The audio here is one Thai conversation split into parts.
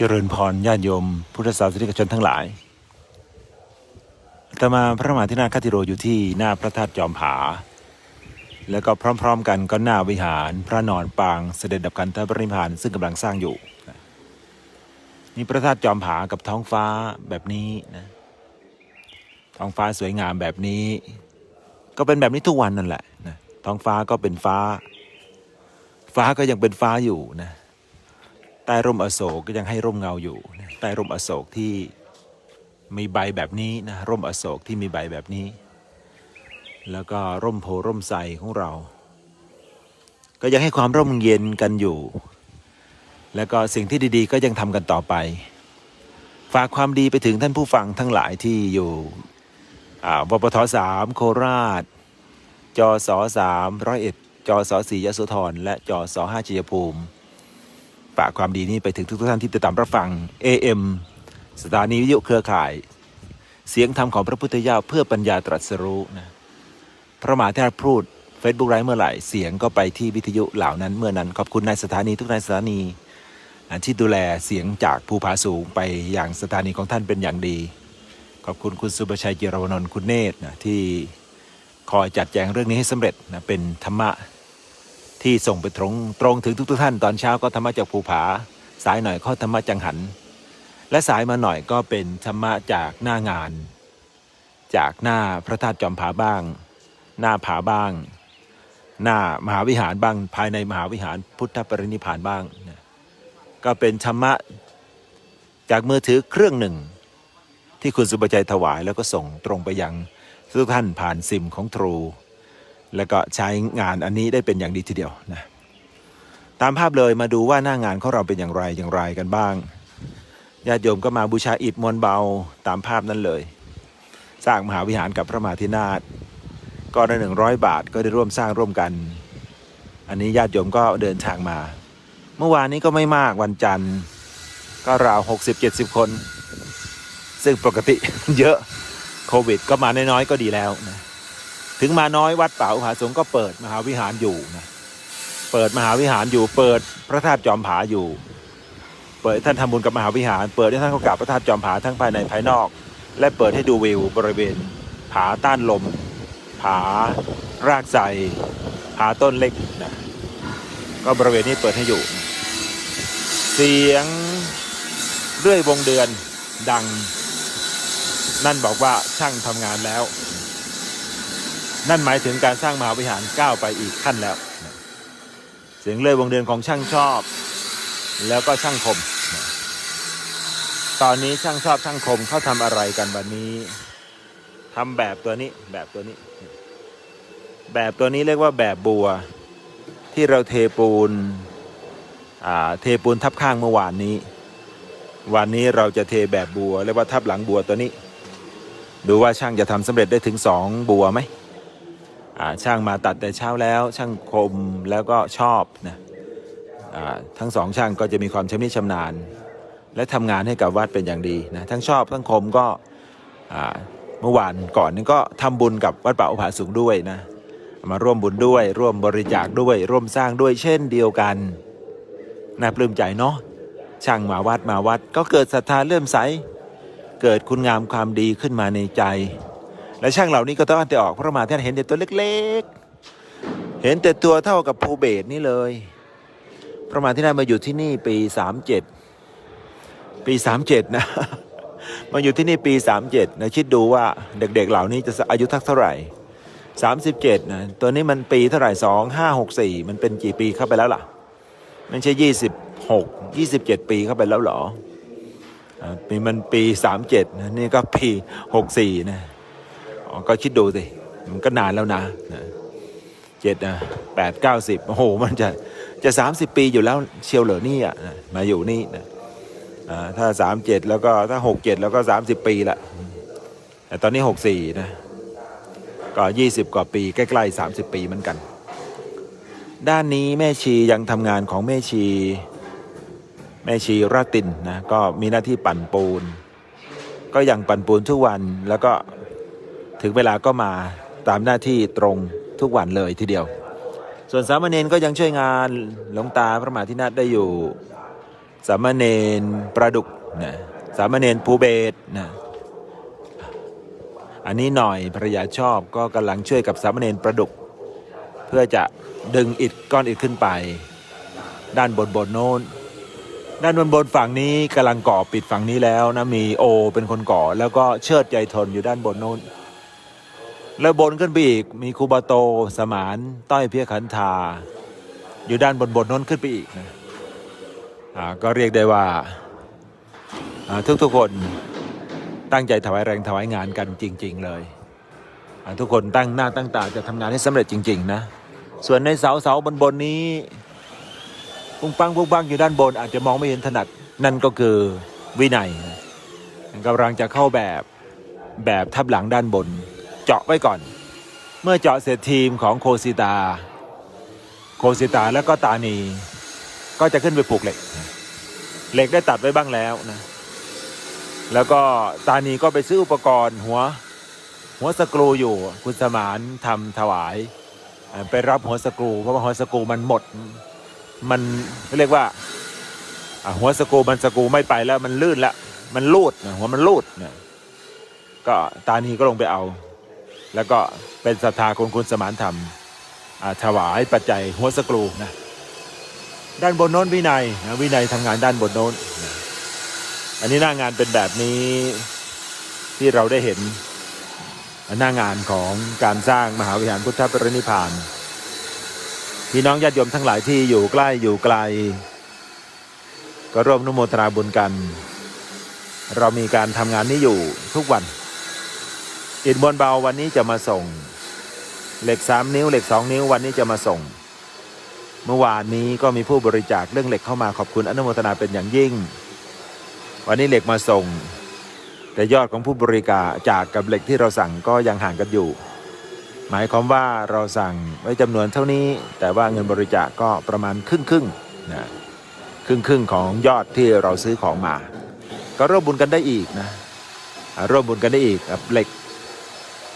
เจริญพรญาติโยม พุทธศาสนิกชนทั้งหลายตมาพระมหาธินาคติโรอยู่ที่หน้าพระธาตุจอมผา แล้วก็พร้อมๆกันก็หน้าวิหารพระนอนปางเสด็จดับกันทปรินิพานซึ่งกำลังสร้างอยู่นี่พระธาตุจอมผากับท้องฟ้าแบบนี้นะท้องฟ้าสวยงามแบบนี้ ก็เป็นแบบนี้ทุกวันนั่นแหละนะท้องฟ้าก็เป็นฟ้า ฟ้าก็ยังเป็นฟ้าอยู่นะ ใต้ร่มอโศกก็ยังให้ร่มเงาอยู่ใต้ร่มอโศกที่มีใบแบบนี้นะร่มอโศกที่มีใบแบบนี้ แล้วก็ร่มโพร่มไทรของเรา ก็ยังให้ความร่มเย็นกันอยู่ แล้วก็สิ่งที่ดีๆ ก็ยังทำกันต่อไป ฝากความดีไปถึงท่านผู้ฟังทั้งหลายที่อยู่อ่าวปทสามโคราช จสสามร้อยเอ็ดจสสี่ยโสธรและจสห้าชัยภูมิ ฝากความดีนี้ไปถึงทุกท่านที่ติดตามรับฟัง AM สถานีวิทยุเครือข่าย เสียงธรรมของพระพุทธเจ้าเพื่อปัญญาตรัสรู้นะพระมหาเทรพูด Facebook ไลฟ์เมื่อไหร่เสียงก็ไปที่วิทยุเหล่านั้นเมื่อนั้นขอบคุณนายสถานีทุกนายสถานีที่ดูแลเสียงจากภูผาสูงไปอย่างสถานีของท่านเป็นอย่างดี ขอบคุณคุณสุประชัยเจรวนนท์คุณเนตรนะที่คอยจัดแจงเรื่องนี้ให้สำเร็จนะเป็นธรรมะ ที่ส่งไปตรงตรงถึงทุกๆท่านตอนเช้าก็ธรรมะจากภูผา สายหน่อยก็ธรรมะจังหัน และสายมาหน่อยก็เป็นธรรมะจากหน้างาน จากหน้าพระธาตุจอมผาบ้าง หน้าผาบ้าง หน้ามหาวิหารบ้างภายในมหาวิหารพุทธปรินิพานบ้างนะก็เป็นธรรมะจากมือถือเครื่องหนึ่ง ที่คุณสุบชัยถวายแล้วก็ส่งตรงไปยังทุกท่านผ่านซิมของทรู แล้วก็ใช้งานอันนี้ได้เป็นอย่างดีทีเดียวนะตามภาพเลยมาดูว่าหน้างานของเราเป็นอย่างไรอย่างไรกันบ้างญาติโยมก็มาบูชาอิฐมวลเบาตามภาพนั้นเลย สร้างมหาวิหารกับพระมหาธินาถก็ได้หนึ่งร้อยบาทก็ได้ร่วมสร้างร่วมกัน อันนี้ญาติโยมก็เดินทางมา เมื่อวานนี้ก็ไม่มากวันจันทร์ก็ราวหกสิบเจ็ดสิบคน ซึ่งปกติเยอะโควิดก็มาน้อยๆก็ดีแล้วนะ ถึงมาน้อยวัดป่าอุหาสงฆ์ก็เปิดมหาวิหารอยู่นะเปิดมหาวิหารอยู่ เปิดพระธาตุจอมผาอยู่ เปิดท่านทำบุญกับมหาวิหาร เปิดให้ท่านเข้ากราบพระธาตุจอมผาทั้งภายในภายนอก และเปิดให้ดูวิวบริเวณ ผาต้านลม ผารากไทรผาต้นเล็กนะก็บริเวณนี้เปิดให้อยู่ เสียงเรื่อยวงเดือนดัง นั่นบอกว่าช่างทำงานแล้ว นั่นหมายถึงการสร้างมหาวิหารก้าวไปอีกขั้นแล้ว เสียงเลื่อยวงเดือนของช่างชอบ แล้วก็ช่างคม ตอนนี้ช่างชอบช่างคมเขาทำอะไรกันวันนี้ทำแบบตัวนี้แบบตัวนี้ แบบตัวนี้เรียกว่าแบบบัว ที่เราเทปูนเทปูนทับข้างเมื่อวานนี้ วันนี้เราจะเทแบบบัวเรียกว่าทับหลังบัวตัวนี้ ดูว่าช่างจะทำสำเร็จได้ถึงสองบัวไหม ช่างมาตัดแต่เช้าแล้ว ช่างคมแล้วก็ชอบนะทั้งสองช่างก็จะมีความชำนิชำนาญ และทำงานให้กับวัดเป็นอย่างดีนะทั้งชอบทั้งคมก็เมื่อวานก่อนนี้ก็ทำบุญกับวัดป่าอุผาสูงด้วยนะมาร่วมบุญด้วย ร่วมบริจาคด้วย ร่วมสร้างด้วยเช่นเดียวกันน่าปลื้มใจเนาะช่างมาวัดมาวัด ก็เกิดศรัทธาเลื่อมใส เกิดคุณงามความดีขึ้นมาในใจ และช่างเหล่านี้ก็ต้องอ่านแต่ออกพระมหาท่านเห็นแต่ตัวเล็กๆ เห็นแต่ตัวเท่ากับภูเบศนี่เลย พระมหาที่นั่นมาอยู่ที่นี่ปีสามเจ็ดปีสามเจ็ดนะมาอยู่ที่นี่ปีสามเจ็ดนะคิดดูว่าเด็กๆเหล่านี้จะอายุทักเท่าไหร่สามสิบเจ็ดนะตัวนี้มันปีเท่าไหร่สองห้าหกสี่มันเป็นกี่ปีเข้าไปแล้วล่ะไม่ใช่ยี่สิบหกยี่สิบเจ็ดปีเข้าไปแล้วหรออ่าปีมันปีสามเจ็ดนี่ก็ปีหกสี่นะ ก็คิดดูสิ มันก็นานแล้วนะเจ็ดนะแปดเก้าสิบโอ้โห มันจะจะสามสิบปีอยู่แล้วเชียวเหรอนี่อะมาอยู่นี่นะอ่าถ้าสามเจ็ดแล้วก็ถ้าหกเจ็ดแล้วก็สามสิบปีละแต่ตอนนี้หกสี่นะ ก็ยี่สิบกว่าปีใกล้ๆสามสิบปีเหมือนกัน ด้านนี้แม่ชียังทำงานของแม่ชีแม่ชีราตินนะก็มีหน้าที่ปั่นปูน ก็ยังปั่นปูนทุกวันแล้วก็ ถึงเวลาก็มาตามหน้าที่ตรงทุกวันเลยทีเดียว ส่วนสามเณรก็ยังช่วยงานหลวงตาพระมหาธินาถได้อยู่ สามเณรประดุกนะสามเณรภูเบศนะอันนี้หน่อยภรยาชอบก็กำลังช่วยกับสามเณรประดุก เพื่อจะดึงอิฐก้อนอิฐขึ้นไป ด้านบนบนโน้นด้านบนบนฝั่งนี้กำลังก่อปิดฝั่งนี้แล้วนะมีโอ เป็นคนก่อ แล้วก็เชิดใจทนอยู่ด้านบนโน้น แล้วบนขึ้นไปอีก มีคูบาโตสมานต้อยเพียขันธาอยู่ด้านบนบนน้นขึ้นไปอีกนะก็เรียกได้ว่าทุกๆคนตั้งใจถวายแรงถวายงานกันจริง ๆ เลย ทุกคนตั้งหน้าตั้งตาจะทำงานให้สำเร็จจริง ๆ นะ ส่วนในเสาเสาบนบนนี้ปุ้งปังปุ้งปังอยู่ด้านบนอาจจะมองไม่เห็นถนัดนั่นก็คือวินัยกำลังจะเข้าแบบแบบทับหลังด้านบน เจาะไว้ก่อน เมื่อเจาะเสร็จทีมของโคซิตา โคซิตาแล้วก็ตานี ก็จะขึ้นไปผูกเหล็ก เหล็กได้ตัดไว้บ้างแล้วนะ แล้วก็ตานีก็ไปซื้ออุปกรณ์หัว หัวสกรูอยู่ คุณสมานทำถวาย ไปรับหัวสกรู เพราะว่าหัวสกรูมันหมด มันเรียกว่าหัวสกรูมันสกรูไม่ไปแล้วมันลื่นล้วมันลูดหัวมันลูดนะก็ตานีก็ลงไปเอา แล้วก็เป็นศรัทธาของคุณสมานธรรมถวายปัจจัยหัวสกรูนะด้านบนโน้นวินัยนะวินัยทำงานด้านบนโน้นนะอันนี้หน้างานเป็นแบบนี้ที่เราได้เห็นหน้างานของการสร้างมหาวิหารพุทธปรินิพานพี่น้องญาติโยมทั้งหลายที่อยู่ใกล้อยู่ไกล ก็ร่วมนุโมทนาบุญกัน เรามีการทำงานนี้อยู่ทุกวัน อิฐมวลเบาวันนี้จะมาส่ง เหล็กสามนิ้วเหล็กสองนิ้ววันนี้จะมาส่ง เมื่อวานนี้ก็มีผู้บริจาคเรื่องเหล็กเข้ามาขอบคุณอนุโมทนาเป็นอย่างยิ่ง วันนี้เหล็กมาส่ง แต่ยอดของผู้บริจาคจากกับเหล็กที่เราสั่งก็ยังห่างกันอยู่ หมายความว่าเราสั่งไว้จำนวนเท่านี้ แต่ว่าเงินบริจาคก็ประมาณครึ่งครึ่งนะครึ่งครึ่งของยอดที่เราซื้อของมา ก็ร่วมบุญกันได้อีกนะร่วมบุญกันได้อีกกับเหล็ก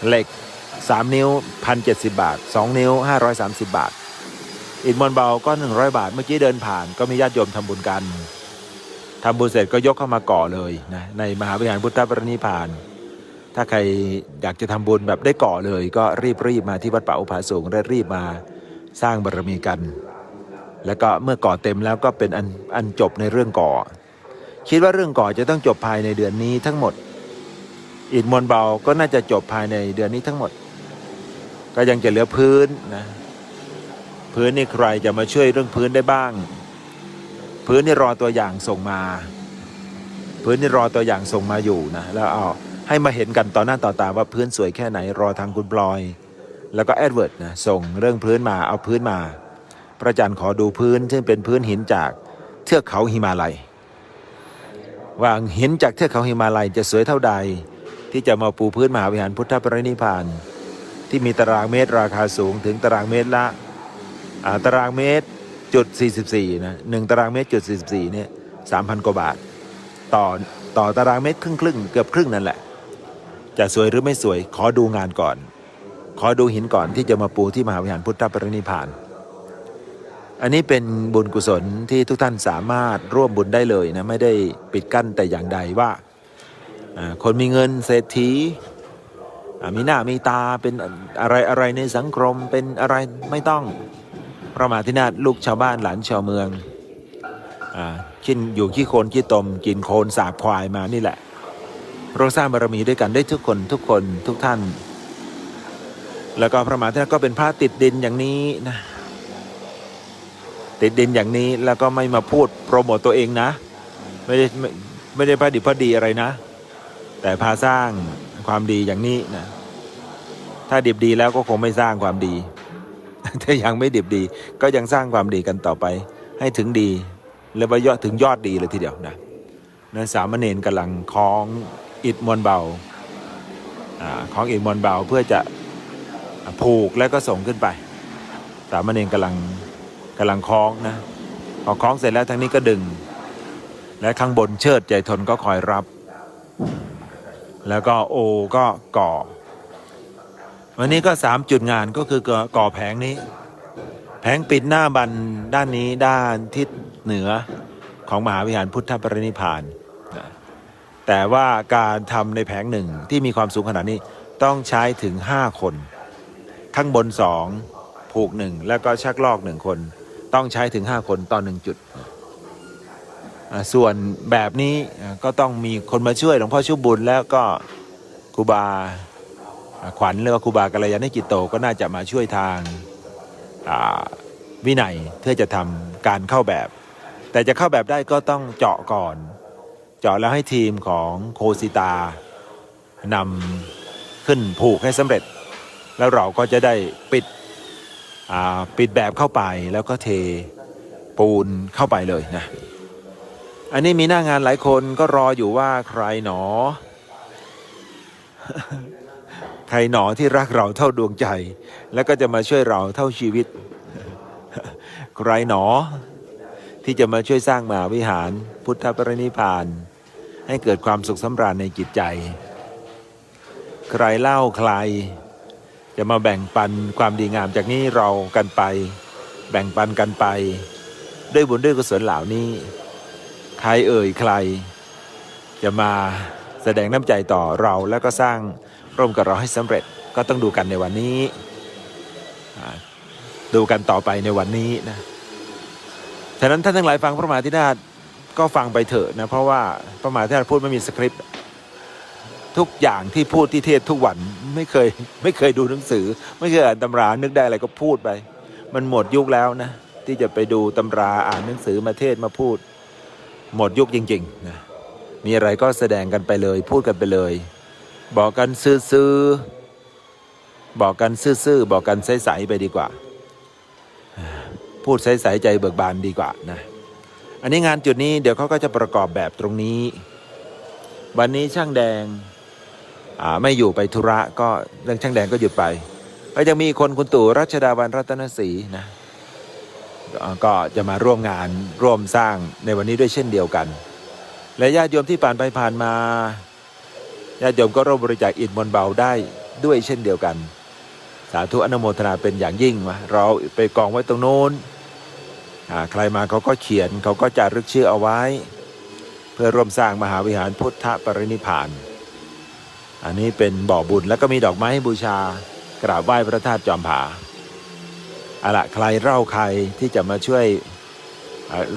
เหล็ก 3 นิ้ว 1,070 บาท 2 นิ้ว 530 บาท อิฐมวลเบาก็ 100 บาท เมื่อกี้เดินผ่านก็มีญาติโยมทำบุญกันทำบุญเสร็จก็ยกเข้ามาก่อเลยนะในมหาวิหารพุทธปรินิพาน ถ้าใครอยากจะทำบุญแบบได้ก่อเลย ก็รีบรีบมาที่วัดป่าอุภาสูงและรีบมาสร้างบารมีกัน แล้วก็เมื่อก่อเต็มแล้วก็เป็นอันอันจบในเรื่องก่อ คิดว่าเรื่องก่อจะต้องจบภายในเดือนนี้ทั้งหมด อิฐมวลเบาก็น่าจะจบภายในเดือนนี้ทั้งหมด ก็ยังจะเหลือพื้นนะพื้นนี่ใครจะมาช่วยเรื่องพื้นได้บ้าง พื้นนี่รอตัวอย่างส่งมา พื้นนี่รอตัวอย่างส่งมาอยู่นะแล้วเอาให้มาเห็นกันต่อหน้าต่อตาว่าพื้นสวยแค่ไหนรอทางคุณปลอย แล้วก็แอดเวิร์ดนะส่งเรื่องพื้นมาเอาพื้นมา พระอาจารย์ขอดูพื้นซึ่งเป็นพื้นหินจากเทือกเขาหิมาลัยว่าหินจากเทือกเขาหิมาลัยจะสวยเท่าใด ที่จะมาปูพื้นมหาวิหารพุทธปรินิพาน ที่มีตารางเมตรราคาสูงถึงตารางเมตรละตารางเมตรจุด44นะหนึ่งตารางเมตรจุด44เนี่ยสามพันกว่าบาท ต่อต่อตารางเมตรครึ่งครึ่งเกือบครึ่งนั่นแหละ จะสวยหรือไม่สวยขอดูงานก่อน ขอดูหินก่อนที่จะมาปูที่มหาวิหารพุทธปรินิพานอันนี้เป็นบุญกุศลที่ทุกท่านสามารถร่วมบุญได้เลยนะ ไม่ได้ปิดกั้นแต่อย่างใดว่า คนมีเงินเศรษฐีมีหน้ามีตาเป็นอะไรอะไรในสังคมเป็นอะไรไม่ต้องประมาที่นาลูกชาวบ้านหลานชาวเมืองอ่ากินอยู่ขี้โคลนขี้ตม กินโคลนสาบควายมานี่แหละเราสร้างบารมีด้วยกันได้ทุกคนทุกคนทุกท่าน แล้วก็พระมหาเถรก็เป็นพระติดดินอย่างนี้นะติดดินอย่างนี้แล้วก็ไม่มาพูดโปรโมตตัวเองนะ ไม่ได้ไม่ไม่ได้พระดิพระดีอะไรนะ แต่พาสร้างความดีอย่างนี้นะถ้าดิบดีแล้วก็คงไม่สร้างความดี ถ้ายังไม่ดิบดี ก็ยังสร้างความดีกันต่อไป ให้ถึงดีและว่ายอดถึงยอดดีเลยทีเดียวนะนั้นสามเณรกำลังคล้องอิฐมวลเบาอาคล้องอิฐมวลเบาเพื่อจะผูกแล้วก็ส่งขึ้นไป สามเณรกำลังกำลังคล้องนะพอคล้องเสร็จแล้วทางนี้ก็ดึง และข้างบนเชิดใจทนก็คอยรับ แล้วก็โอก็ก่อ วันนี้ก็สามจุดงานก็คือก่อก่อแผงนี้ แผงปิดหน้าบันด้านนี้ด้านทิศเหนือของมหาวิหารพุทธปรินิพานนะแต่ว่าการทำในแผงหนึ่งที่มีความสูงขนาดนี้ต้องใช้ถึง 5 คน ข้างบนสองผูกหนึ่งแล้วก็ชักลอกหนึ่งคน ต้องใช้ถึง 5 คนต่อหนึ่งจุด ส่วนแบบนี้ก็ต้องมีคนมาช่วยหลวงพ่อชุบบุญแล้วก็ครูบาขวัญหรือว่าครูบากัลยาณกิจโตก็น่าจะมาช่วยทางวินัยเพื่อจะทำการเข้าแบบ แต่จะเข้าแบบได้ก็ต้องเจาะก่อน เจาะแล้วให้ทีมของโคสิตานำขึ้นผูกให้สำเร็จ แล้วเราก็จะได้ปิดปิดแบบเข้าไปแล้วก็เทปูนเข้าไปเลยนะ อันนี้มีหน้างานหลายคนก็รออยู่ว่าใครหนอ ใครหนอที่รักเราเท่าดวงใจ แล้วก็จะมาช่วยเราเท่าชีวิต ใครหนอ ที่จะมาช่วยสร้างมหาวิหาร พุทธปรินิพพาน ให้เกิดความสุขสำราญในจิตใจ ใครเล่าใคร จะมาแบ่งปันความดีงามจากนี้เรากันไป แบ่งปันกันไป ด้วยบุญด้วยกุศลเหล่านี้ ใครเอ่ยใคร จะมาแสดงน้ำใจต่อเราแล้วก็สร้างร่วมกับเราให้สำเร็จก็ต้องดูกันในวันนี้ ดูกันต่อไปในวันนี้นะฉะนั้นท่านทั้งหลายฟังพระมหาธิราชก็ฟังไปเถอะนะเพราะว่าพระมหาธิราชพูดไม่มีสคริปต์ทุกอย่างที่พูดที่เทศทุกวันไม่เคยไม่เคยดูหนังสือ ไม่เคยอ่านตำรานึกได้อะไรก็พูดไป มันหมดยุคแล้วนะที่จะไปดูตำราอ่านหนังสือมาเทศมาพูด หมดยุคจริงๆนะมีอะไรก็แสดงกันไปเลย พูดกันไปเลย บอกกันซื่อๆบอกกันซื่อๆบอกกันใสๆไปดีกว่า พูดใสๆใจเบิกบานดีกว่านะอันนี้งานจุดนี้เดี๋ยวเขาก็จะประกอบแบบตรงนี้ วันนี้ช่างแดงอ่าไม่อยู่ไปธุระก็เรื่องช่างแดงก็หยุดไปก็ยังมีคนคุณตู่รัชดาวันรัตนศรีนะ ก็จะมาร่วมงานร่วมสร้างในวันนี้ด้วยเช่นเดียวกัน และญาติโยมที่ผ่านไปผ่านมาญาติโยมก็ร่วมบริจาคอิฐมวลเบาได้ด้วยเช่นเดียวกัน สาธุอนุโมทนาเป็นอย่างยิ่งมาเราไปกองไว้ตรงโน้นใครมาเขาก็เขียนเขาก็จะรึกชื่อเอาไว้ เพื่อร่วมสร้างมหาวิหารพุทธปรินิพพาน อันนี้เป็นบ่อบุญแล้วก็มีดอกไม้ให้บูชากราบไหว้พระธาตุจอมผา เอาละใครเล่าใครที่จะมาช่วย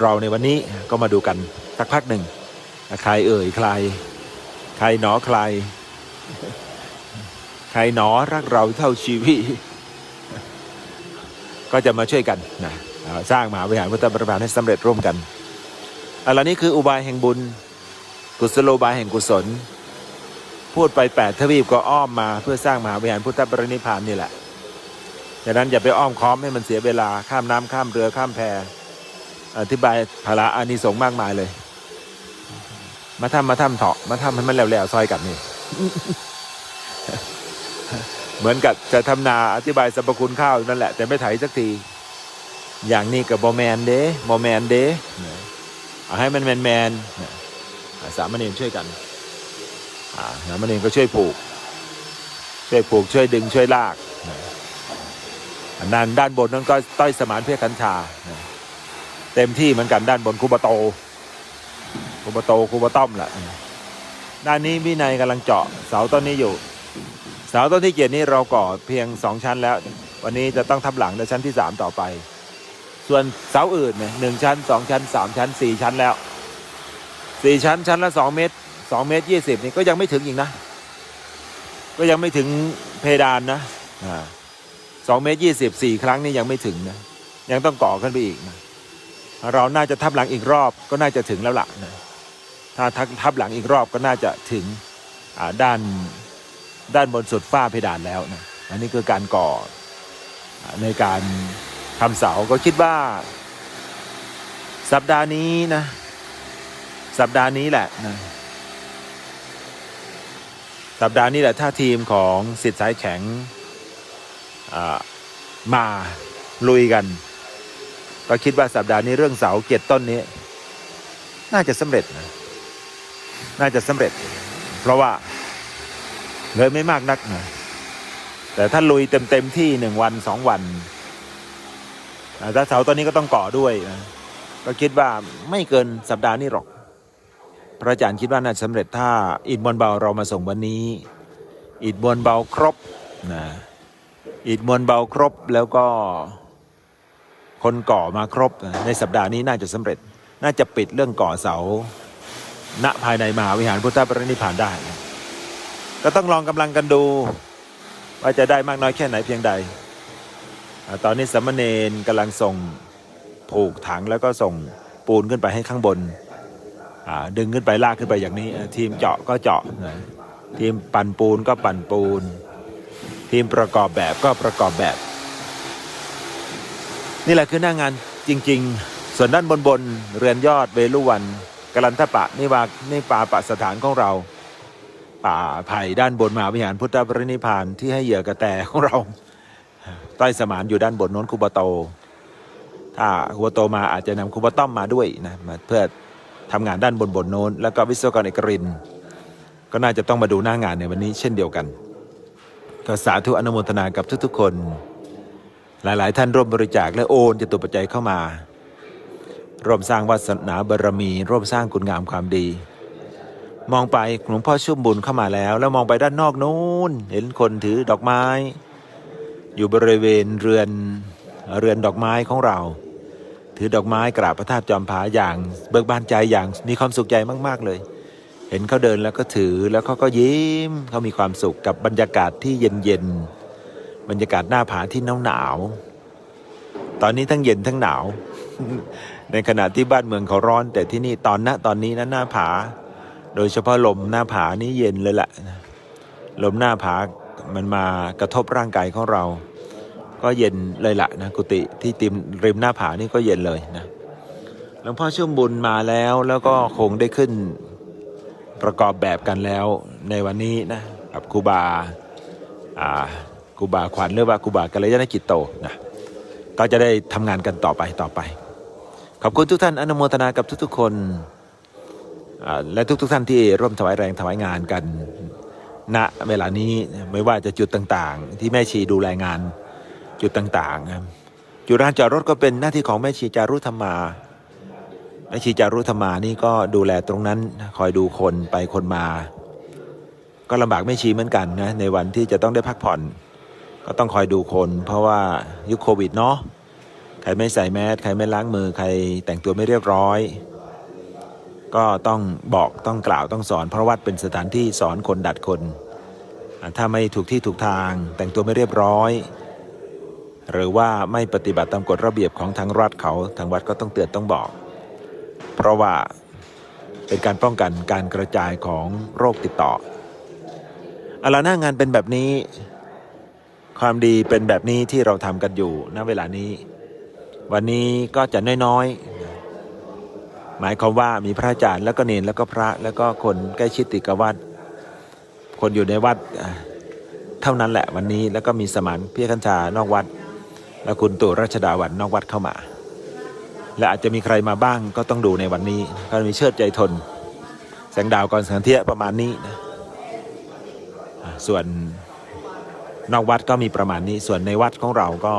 เราในวันนี้ก็มาดูกันสักพักหนึ่งใครเอ่ยใคร ใครหนอใคร ใครหนอรักเราเท่าชีวิต ก็จะมาช่วยกันนะสร้างมหาวิหารพุทธประพานให้สำเร็จร่วมกันอันนี้คืออุบายแห่งบุญ กุศโลบายแห่งกุศล พูดไปแปดทวีปก็อ้อมมาเพื่อสร้างมหาวิหารพุทธปรินิพพานนี่แหละ ดังนั้นอย่าไปอ้อมค้อมให้มันเสียเวลาข้ามน้ำข้ามเรือข้ามแพอธิบายภาระอานิสงส์มากมายเลย มาทำมาทำเถาะมาทำให้มันแล้วๆซอยกันนี่เหมือนกับจะทำนาอธิบายสรรพคุณข้าวนั่นแหละ แต่ไม่ไถสักที อย่างนี้กับบอแมนเด้บอแมนเด้เอาให้มันแมนแมนๆอ่าสามเณรช่วยกันอ่าสามเณรก็ช่วยปลูก ช่วยปลูกช่วยดึงช่วยลาก อนนั้นด้านบนนั้นก็ต้อยสมานเพื่อคัญชา เต็มที่เหมือนกันด้านบนคูบโตคูบโตคูบต้อมแหละด้านนี้วินัยกำลังเจาะเสาต้นนี้อยู่ เสาต้นที่เกียรนี้เราก่อเพียงสองชั้นแล้ว วันนี้จะต้องทับหลังในชั้นที่สามต่อไป ส่วนเสาอื่นเนี่ยหนึ่งชั้นสองชั้นสามชั้นสี่ชั้นแล้วสี่ชั้นชั้นละสองเมตรสองเมตรยี่สิบนี่ก็ยังไม่ถึงอีกนะ ก็ยังไม่ถึงเพดานนะอ่า สองเมตรยี่สิบสี่ครั้งนี่ยังไม่ถึงนะยังต้องก่อขึ้นไปอีกนะเราน่าจะทับหลังอีกรอบก็น่าจะถึงแล้วล่ะนะถ้าทับทับหลังอีกรอบก็น่าจะถึงด้านด้านบนสุดฝ้าเพดานแล้วนะอันนี้คือการก่อในการทำเสาก็คิดว่า สัปดาห์นี้นะ สัปดาห์นี้แหละนะสัปดาห์นี้แหละถ้าทีมของสิทธิ์สายแข็ง มาลุยกันก็คิดว่าสัปดาห์นี้เรื่องเสาเกียรติต้นนี้ น่าจะสำเร็จนะ น่าจะสำเร็จ เพราะว่าเลยไม่มากนักนะแต่ถ้าลุยเต็มเต็มๆที่หนึ่งวันสองวันถ้าเสาตัวนี้ก็ต้องก่อด้วยนะก็คิดว่าไม่เกินสัปดาห์นี้หรอก พระอาจารย์คิดว่าน่าจะสำเร็จถ้าอิฐมวลเบาเรามาส่งวันนี้ อิฐมวลเบาครบนะ อิฐมวลเบาครบแล้วก็คนก่อมาครบ ในสัปดาห์นี้น่าจะสำเร็จ น่าจะปิดเรื่องก่อเสา ณภายในมหาวิหารพุทธปรินิพานได้ ก็ต้องลองกำลังกันดู ว่าจะได้มากน้อยแค่ไหนเพียงใดอตอนนี้สามเณรกำลังส่งผูกถังแล้วก็ส่งปูนขึ้นไปให้ข้างบน ดึงขึ้นไปลากขึ้นไปอย่างนี้ ทีมเจาะก็เจาะทีมปั่นปูนก็ปั่นปูน ทีมประกอบแบบก็ประกอบแบบ นี่แหละคือหน้างานจริง ๆ ส่วนด้านบนบนเรือนยอดเวลุวันกลันทปะนี่ว่านี่ป่าปะสถานของเรา ป่าไผ่ด้านบนมหาวิหารพุทธปรินิพานที่ให้เหยื่อกระแตของเราใต้สมานอยู่ด้านบนโน้นคูบโต ถ้าคูบโตมาอาจจะนำคูบต้อมมาด้วยนะมาเพื่อทำงานด้านบนบนโน้น แล้วก็วิศวกรเอกริน ก็น่าจะต้องมาดูหน้างานในวันนี้เช่นเดียวกัน ก็สาธุอนุโมทนากับทุกๆคน หลายๆ ท่านร่วมบริจาคและโอนจตุปัจจัยเข้ามาร่วมสร้างวาสนาบารมี ร่วมสร้างคุณงามความดี มองไปหลวงพ่อชุ่มบุญเข้ามาแล้ว แล้วมองไปด้านนอกนู้นเห็นคนถือดอกไม้ อยู่บริเวณเรือนเรือนดอกไม้ของเรา ถือดอกไม้กราบพระธาตุจอมผาอย่าง เบิกบานใจอย่างมีความสุขใจมาก ๆ เลย เห็นเขาเดินแล้วก็ถือแล้วเขาก็ยิ้มเขามีความสุขกับบรรยากาศที่เย็นๆบรรยากาศหน้าผาที่หนาวๆตอนนี้ทั้งเย็นทั้งหนาว ในขณะที่บ้านเมืองเขาร้อน แต่ที่นี่ตอนณตอนนี้นะหน้าผา โดยเฉพาะลมหน้าผานี่เย็นเลยแหละลมหน้าผามันมากระทบร่างกายของเรา ก็เย็นเลยละนะกุฏิที่ติมริมหน้าผานี่ก็เย็นเลยนะหลวงพ่อช่วงบุญมาแล้วแล้วก็คงได้ขึ้น ประกอบแบบกันแล้วในวันนี้นะกับครูบาอ่าครูบาขวัญหรือว่าครูบากัลยาณกิจโตนะก็จะได้ทำงานกันต่อไปต่อไป ขอบคุณทุกท่านอนุโมทนากับทุกๆคนและทุกๆทท่านที่ร่วมถวายแรงถวายงานกันณเวลานี้ไม่ว่าจะจุดต่างๆ ที่แม่ชีดูแลงานจุดต่างๆ จุดร้านจอดรถก็เป็นหน้าที่ของแม่ชีจารุธรรมา แม่ชีจารุธรรมานี่ก็ดูแลตรงนั้นคอยดูคนไปคนมา ก็ลำบากแม่ชีเหมือนกันนะในวันที่จะต้องได้พักผ่อน ก็ต้องคอยดูคน เพราะว่ายุคโควิดเนาะใครไม่ใส่แมสใครไม่ล้างมือใครแต่งตัวไม่เรียบร้อย ก็ต้องบอกต้องกล่าวต้องสอน เพราะวัดเป็นสถานที่สอนคนดัดคน ถ้าไม่ถูกที่ถูกทางแต่งตัวไม่เรียบร้อยหรือว่าไม่ปฏิบัติตามกฎระเบียบของทางรัฐเขาทางวัดก็ต้องเตือนต้องบอก เพราะว่าเป็นการป้องกันการกระจายของโรคติดต่อเอาละหน้างานเป็นแบบนี้ ความดีเป็นแบบนี้ที่เราทำกันอยู่ณเวลานี้ วันนี้ก็จะน้อยๆ หมายความว่ามีพระอาจารย์แล้วก็เนนแล้วก็พระแล้วก็คนใกล้ชิดติกวัดคนอยู่ในวัดเท่านั้นแหละวันนี้แล้วก็มีสมานเพียคัญชานอกวัด แล้วคุณตู่รัชดาวันนอกวัดเข้ามา และอาจจะมีใครมาบ้างก็ต้องดูในวันนี้ ก็มีเชิดใจทน แสงดาวกรสันเทียประมาณนี้นะส่วนนอกวัดก็มีประมาณนี้ ส่วนในวัดของเราก็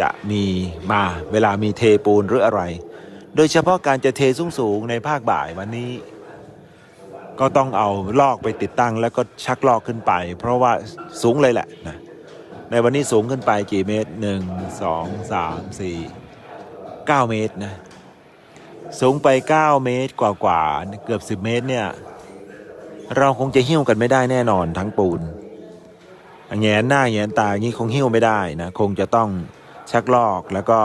จะมีมาเวลามีเทปูนหรืออะไร โดยเฉพาะการจะเทสูงสูงในภาคบ่ายวันนี้ ก็ต้องเอาลอกไปติดตั้ง แล้วก็ชักลอกขึ้นไป เพราะว่าสูงเลยแหละนะในวันนี้สูงขึ้นไปกี่เมตรหนึ่งสองสามสี่ เก้าเมตรนะสูงไป 9 เมตรกว่ากว่าๆเกือบ 10 เมตรเนี่ย เราคงจะหิ้วกันไม่ได้แน่นอนทั้งปูนแงนหน้าแงนตาอย่างนี้คงหิ้วไม่ได้นะ คงจะต้องชักลอกแล้วก็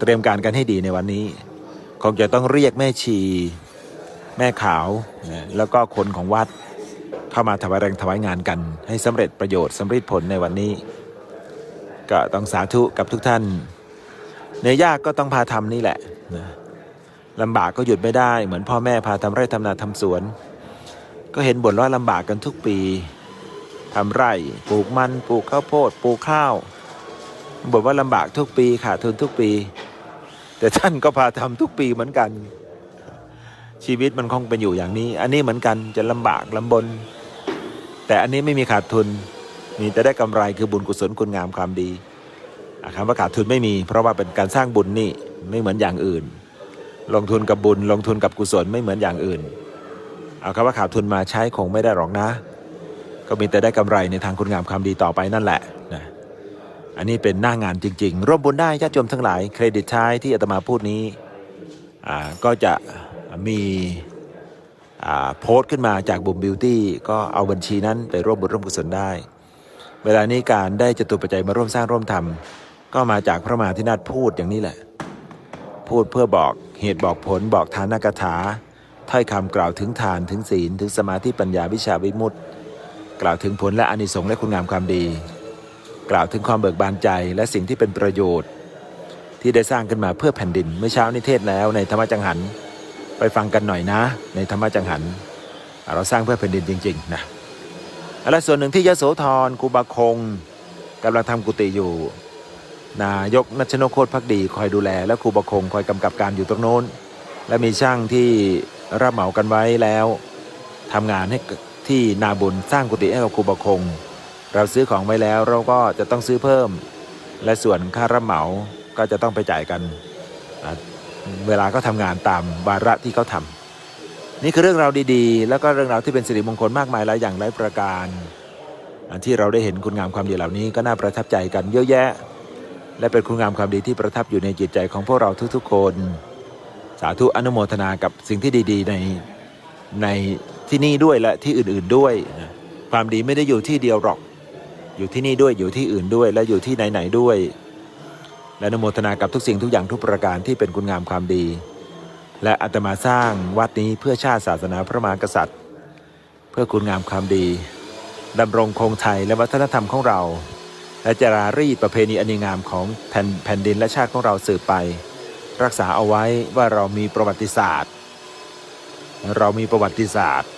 เตรียมการกันให้ดีในวันนี้ คงจะต้องเรียกแม่ชี แม่ขาวนะแล้วก็คนของวัดเข้ามาถวายแรงถวายงานกัน ให้สำเร็จประโยชน์สำเร็จผลในวันนี้ ก็ต้องสาธุกับทุกท่าน เนื้อยากก็ต้องพาทำนี่แหละนะลำบากก็หยุดไม่ได้ เหมือนพ่อแม่พาทำไร่ทำนาทำสวน ก็เห็นบ่นว่าลำบากกันทุกปีทำไร่ปลูกมันปลูกข้าวโพดปลูกข้าวบ่นว่าลำบากทุกปีขาดทุนทุกปี แต่ท่านก็พาทำทุกปีเหมือนกัน ชีวิตมันคงเป็นอยู่อย่างนี้ อันนี้เหมือนกันจะลำบากลำบน แต่อันนี้ไม่มีขาดทุน มีแต่ได้กำไรคือบุญกุศลคุณงามความดี คำว่าขาดทุนไม่มี เพราะว่าเป็นการสร้างบุญนี่ไม่เหมือนอย่างอื่น ลงทุนกับบุญลงทุนกับกุศลไม่เหมือนอย่างอื่น เอาคำว่าขาดทุนมาใช้คงไม่ได้หรอกนะ ก็มีแต่ได้กำไรในทางคุณงามความดีต่อไปนั่นแหละนะอันนี้เป็นหน้างานจริง ๆ ร่วมบุญได้ญาติโยมทั้งหลายเครดิตท้ายที่อาตมาพูดนี้ก็จะมีโพสต์ขึ้นมาจากบุมบิวตี้ก็เอาบัญชีนั้นไปร่วมบุญร่วมกุศลได้ เวลานี้การได้จตุปัจจัยมาร่วมสร้างร่วมทำ ก็มาจากพระมหาธินาถพูดอย่างนี้แหละ พูดเพื่อบอกเหตุบอกผลบอกทานกถาถ้อยคำกล่าวถึงทานถึงศีลถึงสมาธิปัญญาวิชาวิมุตติ กล่าวถึงผลและอานิสงส์และคุณงามความดี กล่าวถึงความเบิกบานใจและสิ่งที่เป็นประโยชน์ ที่ได้สร้างขึ้นมาเพื่อแผ่นดินเมื่อเช้านิเทศแล้วในธรรมจังหัน ไปฟังกันหน่อยนะ ในธรรมจังหัน เราสร้างเพื่อแผ่นดินจริงๆนะและส่วนหนึ่งที่ยโสธรกูบาคงกำลังทำกุฏิอยู่ นายกนัชโนโคตรพักดีคอยดูแล และครูบาคงคอยกำกับการอยู่ตรงโน้น และมีช่างที่รับเหมากันไว้แล้วทำงานให้ที่นาบุญสร้างกุฏิให้กับครูบาคง เราซื้อของไว้แล้วเราก็จะต้องซื้อเพิ่ม และส่วนค่ารับเหมาก็จะต้องไปจ่ายกัน เวลาก็ทำงานตามวาระที่เขาทำนี่คือเรื่องราวดีๆ แล้วก็เรื่องราวที่เป็นสิริมงคลมากมายหลายอย่างหลายประการที่เราได้เห็นคุณงามความดีเหล่านี้ก็น่าประทับใจกันเยอะแยะ และเป็นคุณงามความดีที่ประทับอยู่ในจิตใจของพวกเราทุกๆคน สาธุอนุโมทนากับสิ่งที่ดี ๆ ในในที่นี่ด้วยและที่อื่น ๆด้วยนะความดีไม่ได้อยู่ที่เดียวหรอก อยู่ที่นี่ด้วยอยู่ที่อื่นด้วย และอยู่ที่ไหนๆด้วย และอนุโมทนากับทุกสิ่งทุกอย่างทุกประการที่เป็นคุณงามความดี และอาตมาสร้างวัดนี้เพื่อชาติศาสนาพระมหากษัตริย์ เพื่อคุณงามความดีดำรงคงไทยและวัฒนธรรมของเรา และจรารีตประเพณีอันดีงามของแผ่นแผ่นดินและชาติของเราสืบไป รักษาเอาไว้ว่าเรามีประวัติศาสตร์ เรามีประวัติศาสตร์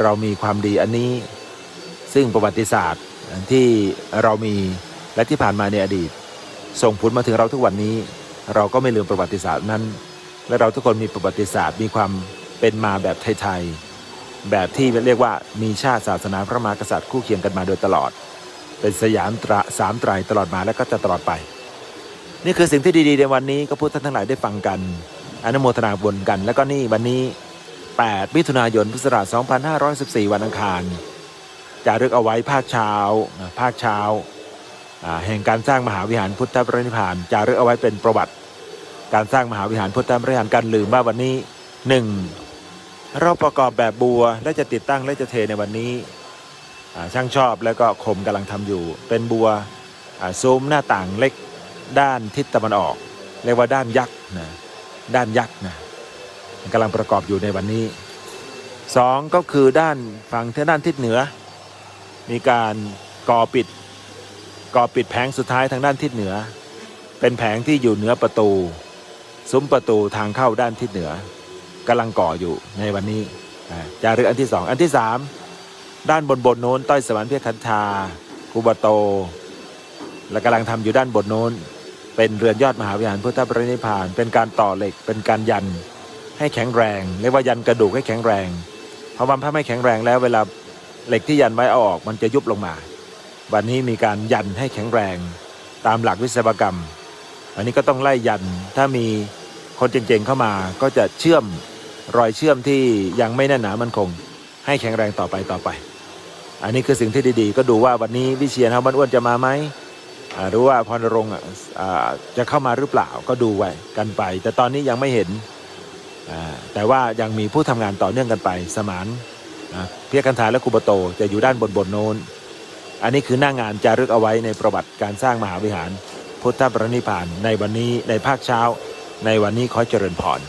เรามีความดีอันนี้ ซึ่งประวัติศาสตร์ที่เรามีและที่ผ่านมาในอดีต ส่งผลมาถึงเราทุกวันนี้ เราก็ไม่ลืมประวัติศาสตร์นั้น และเราทุกคนมีประวัติศาสตร์มีความเป็นมาแบบไทยๆแบบที่เรียกว่ามีชาติศาสนาพระมหากษัตริย์คู่เคียงกันมาโดยตลอด เป็นสยามตระสามไตรตลอดมาและก็จะตลอดไป นี่คือสิ่งที่ดีๆในวันนี้ก็พูดท่านทั้งหลายได้ฟังกันอนุโมทนาบุญกัน แล้วก็นี่วันนี้ 8 มิถุนายนพุทธศักราช2514 วันอังคารจะรึกเอาไว้ภาคเช้าภาคเช้าแห่งการสร้างมหาวิหารพุทธปรินิพานจะรึกเอาไว้เป็นประวัติ การสร้างมหาวิหารพุทธปรินิพานกันลืมว่าวันนี้หนึ่งเราประกอบแบบบัวและจะติดตั้งและจะเทในวันนี้ ช่างชอบแล้วก็คมกำลังทำอยู่ เป็นบัวซุ้มหน้าต่างเล็กด้านทิศตะวันออก เรียกว่าด้านยักษ์นะด้านยักษ์นะกำลังประกอบอยู่ในวันนี้สองก็คือด้านฝั่งทางด้านทิศเหนือ มีการก่อปิดก่อปิดแผงสุดท้ายทางด้านทิศเหนือ เป็นแผงที่อยู่เหนือประตู ซุ้มประตูทางเข้าด้านทิศเหนือกำลังก่ออยู่ในวันนี้อ่าจารึกอันที่สองอันที่สาม ด้านบนบนโน้นต้อยสวรรค์เพียคันธากุบโต และกำลังทำอยู่ด้านบนโน้น เป็นเรือนยอดมหาวิหารพุทธปรินิพาน เป็นการต่อเหล็กเป็นการยันให้แข็งแรง เรียกว่ายันกระดูกให้แข็งแรงเพราะมันถ้าไม่แข็งแรงแล้วเวลาเหล็กที่ยันไว้เอาออกมันจะยุบลงมา วันนี้มีการยันให้แข็งแรง ตามหลักวิศวกรรม อันนี้ก็ต้องไล่ยันถ้ามีคนเจ๋งๆเข้ามาก็จะเชื่อมรอยเชื่อมที่ยังไม่แน่นหนามันคง ให้แข็งแรงต่อไปต่อไป อันนี้คือสิ่งที่ดีๆ ก็ดูว่าวันนี้วิเชียนเฮามันอ้วนจะมาไหมหรือว่าพรรงจะเข้ามาหรือเปล่าก็ดูไว้กันไป แต่ตอนนี้ยังไม่เห็น แต่ว่ายังมีผู้ทำงานต่อเนื่องกันไป สมานเพียกันธาและคุบโตจะอยู่ด้านบนบนโน้น อันนี้คือหน้างานจารึกเอาไว้ในประวัติการสร้างมหาวิหาร พุทธปรินิพพานในวันนี้ในภาคเช้า ในวันนี้ขอเจริญพร